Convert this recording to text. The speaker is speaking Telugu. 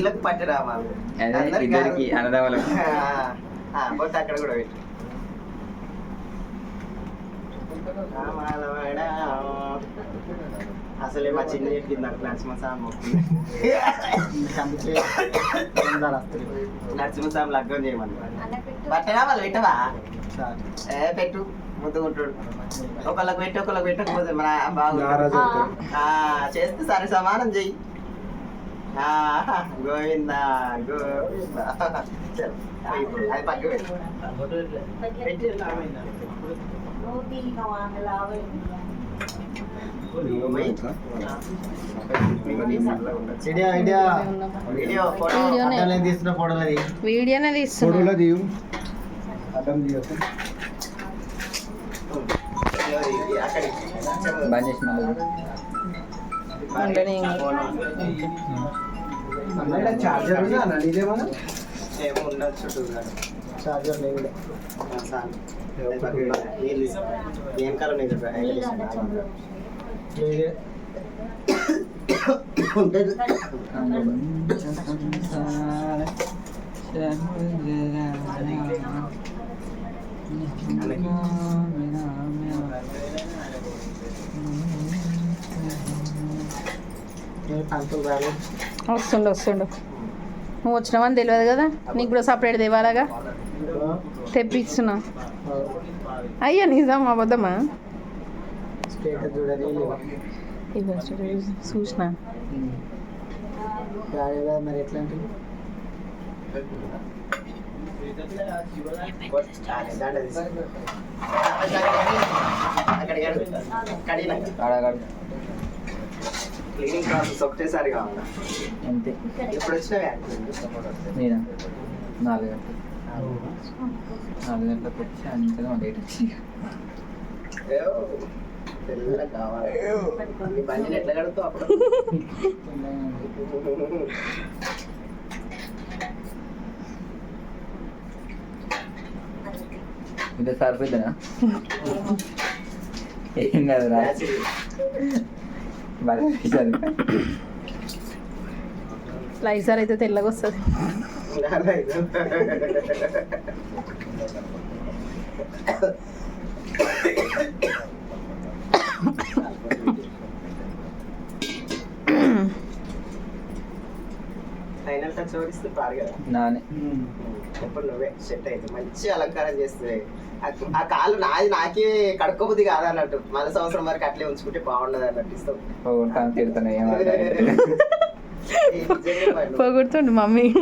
వీళ్ళకి అదే అందరికి ఇద్దరికి. అన్నదమ్ములకు. అక్కడ కూడా పెట్టు. అసలే మా చిన్న చెప్పింది నాకు నరసింహస్వామి మొక్కింది. నరసింహస్వామి లగ్గం చేయమని. పట్టరా వాళ్ళు పెట్టవా? ఏ పెట్టు. ముద్దుకుంటాడు ఒకళ్ళకి పెట్టి ఒకళ్ళకి పెట్టకపోతే మన బాగుంటుంది ఆ, చేస్తే సరే సమానం చెయ్యి. గోవింద గోవింద ఇప్పుడు అది ఐడియా ఐడియా వీడియో ఫోటో తీస్తున్న ఫోటోలు అది వీడియోనే తీస్తున్నా దిగు అడ్డం తీయొచ్చు అక్కడికి బంద్ చేసి మళ్ళీ ఉండని. చార్జర్ ఏమో ఉండొచ్చు చూడాలి. చార్జర్ తీసుకో. ఏం కాలం రా, వస్తుండు వస్తుండు. నువ్వు వచ్చినావని తెలియదు కదా? నీకు కూడా సపరేట్ తేవాలగా తెప్పిస్తున్నా. అయ్యా నిజం అబద్ధమా? స్టేటస్ చూడని ఇవి చూసిన. గాడి. క్లీనింగ్ ప్రాసెస్ ఒకటేసారి కావాలా అంతే. ఇప్పుడు వచ్చినవే నేనా? నాలుగు గంటలు. నాలుగు గంటలకు వచ్చి అంతే లేట్ వచ్చి తెల్లగా కావాలి. బండిని ఎట్లా కడుగుతావు అప్పుడు? సరిపోద్దా ఏం కాదు రా. లైజర్ అయితే తెల్లగా వస్తుంది touch ఓడిస్తే పారు కదా. నానే. ఎప్పుడు నువ్వే సెట్ అయితే మంచి అలంకారం చేస్తే. ఆ- కాలు నాది నాకే కడుక్కోబుద్ది కాదు అన్నట్టు. మళ్ళీ సంవత్సరం వరకు అట్లే ఉంచుకుంటే బాగుండదు అన్నట్టు ఇస్తావు. పోగొడతాను తిడతాను ఏం ఈ నిజంగా వాడు. పొగుడుతుండు మమ్మీ.